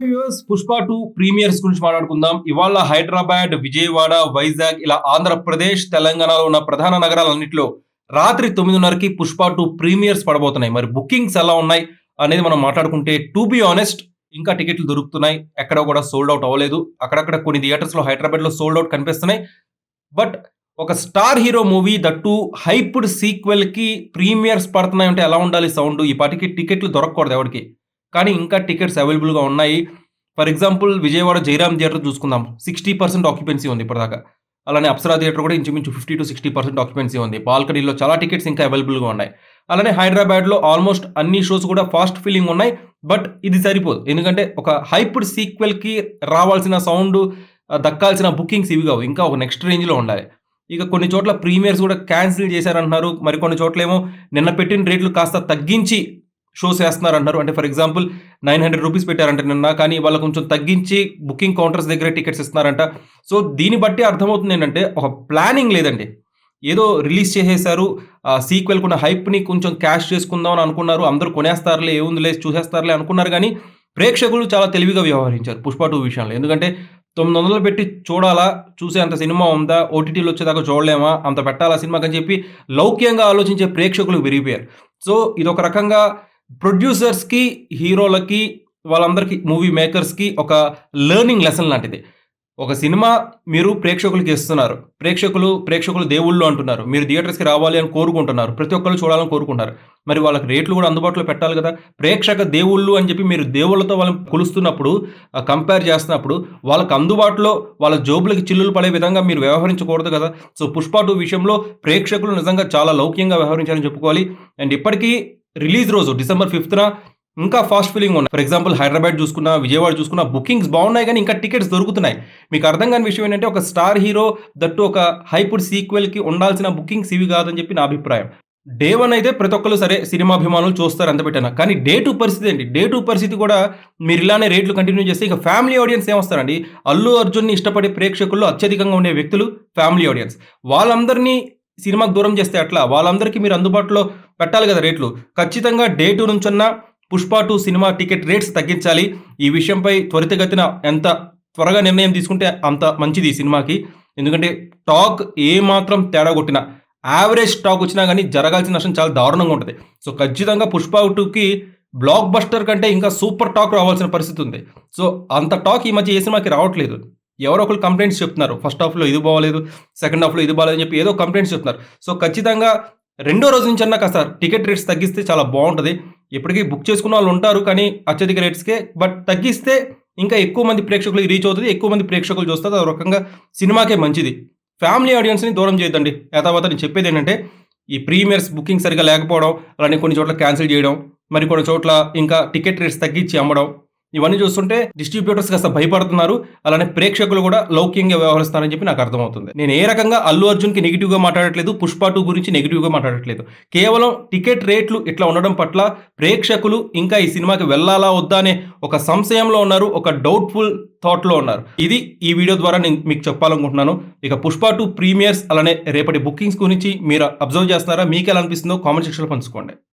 Viewers Pushpa two premieres గురించి మాట్లాడుకుందాం. ఇవాళ హైదరాబాద్ విజయవాడ వైజాగ్ ఇలా ఆంధ్రప్రదేశ్ తెలంగాణలో ఉన్న ప్రధాన నగరాలన్నింటిలో రాత్రి తొమ్మిదిన్నరకి పుష్ప టూ ప్రీమియర్స్ పడబోతున్నాయి. మరి బుకింగ్స్ ఎలా ఉన్నాయి అనేది మనం మాట్లాడుకుంటే టు బి ఆనెస్ట్ ఇంకా టికెట్లు దొరుకుతున్నాయి. ఎక్కడ కూడా సోల్డ్ అవుట్ అవ్వలేదు. అక్కడక్కడ కొన్ని థియేటర్స్లో హైదరాబాద్లో సోల్డ్ అవుట్ కనిపిస్తున్నాయి. బట్ ఒక star hero movie that hyped సీక్వెల్కి premieres పడుతున్నాయి అంటే ఎలా ఉండాలి సౌండ్ ఈ పాటికి టికెట్లు దొరకకూడదు ఎవరికి. కానీ ఇంకా టికెట్స్ అవైలబుల్గా ఉన్నాయి. For example Vijayawada Jayaram theatre చూసుకుందాం. సిక్స్టీ పర్సెంట్ ఆక్యుపెన్సీ ఉంది ఇప్పటిదాకా. అలానే అప్సరా థియేటర్ కూడా ఇంచుమించు fifty to sixty percent occupancy ఉంది. బాల్కనీలో చాలా టికెట్స్ ఇంకా అవైలబుల్గా ఉన్నాయి. అలానే హైదరాబాద్లో ఆల్మోస్ట్ అన్ని షోస్ కూడా ఫాస్ట్ ఫీలింగ్ ఉన్నాయి. బట్ ఇది సరిపోదు. ఎందుకంటే ఒక హైప్డ్ సీక్వెల్కి రావాల్సిన సౌండ్ దక్కాల్సిన బుకింగ్స్ ఇవి కావు. ఇంకా ఒక నెక్స్ట్ రేంజ్లో ఉండాలి. ఇక కొన్ని చోట్ల ప్రీమియర్స్ కూడా క్యాన్సిల్ చేశారంటున్నారు. మరి కొన్ని చోట్ల ఏమో నిన్న పెట్టిన రేట్లు కాస్త తగ్గించి షోస్ వేస్తున్నారు అంటారు అంటే for example nine hundred rupees పెట్టారంట నిన్న కానీ వాళ్ళు కొంచెం తగ్గించి బుకింగ్ కౌంటర్స్ దగ్గర టికెట్స్ ఇస్తున్నారంట. సో దీన్ని బట్టి అర్థమవుతుంది ఏంటంటే ఒక ప్లానింగ్ లేదండి. ఏదో రిలీజ్ చేసేసారు సీక్వెల్ kuna హైప్ని కొంచెం క్యాష్ చేసుకుందాం అని అనుకున్నారు అందరూ కొనేస్తారులే ఏముంది లేదు చూసేస్తారులే అనుకున్నారు కానీ ప్రేక్షకులు చాలా తెలివిగా వ్యవహరించారు పుష్ప టూ విషయంలో. ఎందుకంటే తొమ్మిది వందలు పెట్టి చూడాలా చూసే అంత సినిమా ఉందా ఓటీటీలో వచ్చేదాకా చూడలేమా అంత పెట్టాలా సినిమాకి అని చెప్పి లౌక్యంగా ఆలోచించే ప్రేక్షకులు విరిగిపోయారు. సో ఇది ఒక రకంగా ప్రొడ్యూసర్స్కి హీరోలకి వాళ్ళందరికీ మూవీ మేకర్స్కి ఒక లెర్నింగ్ లెసన్ లాంటిది. ఒక సినిమా మీరు ప్రేక్షకులకి ఇస్తున్నారు ప్రేక్షకులు ప్రేక్షకులు దేవుళ్ళు అంటున్నారు. మీరు థియేటర్స్కి రావాలి అని కోరుకుంటున్నారు. ప్రతి ఒక్కరు చూడాలని కోరుకుంటారు. మరి వాళ్ళకి రేట్లు కూడా అందుబాటులో పెట్టాలి కదా. ప్రేక్షక దేవుళ్ళు అని చెప్పి మీరు దేవుళ్ళతో వాళ్ళని కొలుస్తున్నప్పుడు కంపేర్ చేస్తున్నప్పుడు వాళ్ళకి అందుబాటులో వాళ్ళ జోబులకి చిల్లులు పడే విధంగా మీరు వ్యవహరించకూడదు కదా. సో పుష్ప టూ విషయంలో ప్రేక్షకులు నిజంగా చాలా లౌక్యంగా వ్యవహరించారని చెప్పుకోవాలి. అండ్ ఇప్పటికీ రిలీజ్ రోజు డిసెంబర్ ఫిఫ్త్న ఇంకా ఫాస్ట్ ఫీలింగ్ ఉన్నాయి. ఫర్ ఎగ్జాంపుల్ హైదరాబాద్ చూసుకున్నా విజయవాడ చూసుకున్నా బుకింగ్స్ బాగున్నాయి కానీ ఇంకా టికెట్స్ దొరుకుతున్నాయి. మీకు అర్థం కాని విషయం ఏంటంటే ఒక స్టార్ హీరో దట్టు ఒక హైపుడ్ సీక్వెల్కి ఉండాల్సిన బుకింగ్స్ ఇవి కాదని చెప్పి నా అభిప్రాయం. డే వన్ అయితే ప్రతి ఒక్కరు సరే సినిమా అభిమానులు చూస్తారు అంత పెట్టాను కానీ డే టూ పరిస్థితి ఏంటి? డే టూ పరిస్థితి కూడా మీరు ఇలానే రేట్లు కంటిన్యూ చేస్తే ఇక ఫ్యామిలీ ఆడియన్స్ ఏమొస్తారండి? అల్లు అర్జున్ని ఇష్టపడే ప్రేక్షకుల్లో అత్యధికంగా ఉండే వ్యక్తులు ఫ్యామిలీ ఆడియన్స్. వాళ్ళందరినీ సినిమాకు దూరం చేస్తే అట్లా? వాళ్ళందరికీ మీరు అందుబాటులో పెట్టాలి కదా రేట్లు. ఖచ్చితంగా day two నుంచన్నా Pushpa two cinema ticket rates తగ్గించాలి. ఈ విషయంపై త్వరితగతిన ఎంత త్వరగా నిర్ణయం తీసుకుంటే అంత మంచిది ఈ సినిమాకి. ఎందుకంటే టాక్ ఏమాత్రం తేడా కొట్టినా యావరేజ్ టాక్ వచ్చినా కానీ జరగాల్సిన నష్టం చాలా దారుణంగా ఉంటుంది. సో ఖచ్చితంగా పుష్ప టూకి బ్లాక్ బస్టర్ కంటే ఇంకా సూపర్ టాక్ రావాల్సిన పరిస్థితి ఉంది. సో అంత టాక్ ఈ మధ్య ఏ సినిమాకి రావట్లేదు. ఎవరో ఒకరు కంప్లైంట్స్ చెప్తున్నారు. ఫస్ట్ హాఫ్లో ఇది బాగోలేదు సెకండ్ హాఫ్లో ఇది బాగాలేదని చెప్పి ఏదో కంప్లైంట్స్ చెప్తున్నారు. సో ఖచ్చితంగా రెండో రోజు నుంచి అన్నా కాస్త టికెట్ రేట్స్ తగ్గిస్తే చాలా బాగుంటుంది. ఇప్పటికీ బుక్ చేసుకున్న వాళ్ళు ఉంటారు కానీ అత్యధిక రేట్స్కే బట్ తగ్గిస్తే ఇంకా ఎక్కువ మంది ప్రేక్షకులకు రీచ్ అవుతుంది ఎక్కువ మంది ప్రేక్షకులు చూస్తారు. అది రకంగా సినిమాకే మంచిది. ఫ్యామిలీ ఆడియన్స్ని దూరం చేయొద్దండి. యథావత నేను చెప్పేది ఏంటంటే ఈ ప్రీమియర్స్ బుకింగ్ సరిగా లేకపోవడం అలానే కొన్ని చోట్ల క్యాన్సిల్ చేయడం మరి కొన్ని చోట్ల ఇంకా టికెట్ రేట్స్ తగ్గించి అమ్మడం ఇవన్నీ చూస్తుంటే డిస్ట్రిబ్యూటర్స్ కాస్త భయపడుతున్నారు. అలానే ప్రేక్షకులు కూడా లౌక్యంగా వ్యవహరిస్తారని చెప్పి నాకు అర్థమవుతుంది. నేను ఏ రకంగా అల్లు అర్జున్కి నెగిటివ్గా మాట్లాడట్లేదు పుష్ప టూ గురించి నెగిటివ్గా మాట్లాడట్లేదు. కేవలం టికెట్ రేట్లు ఇట్లా ఉండడం పట్ల ప్రేక్షకులు ఇంకా ఈ సినిమాకి వెళ్ళాలా వద్దా అనే ఒక సంశయంలో ఉన్నారు ఒక డౌట్ఫుల్ థాట్లో ఉన్నారు. ఇది ఈ వీడియో ద్వారా నేను మీకు చెప్పాలనుకుంటున్నాను. ఇక పుష్ప టూ ప్రీమియర్స్ అలానే రేపటి బుకింగ్స్ గురించి మీరు అబ్జర్వ్ చేస్తున్నారా? మీకు ఎలా అనిపిస్తుందో కామెంట్ సెక్షన్లో పంచుకోండి.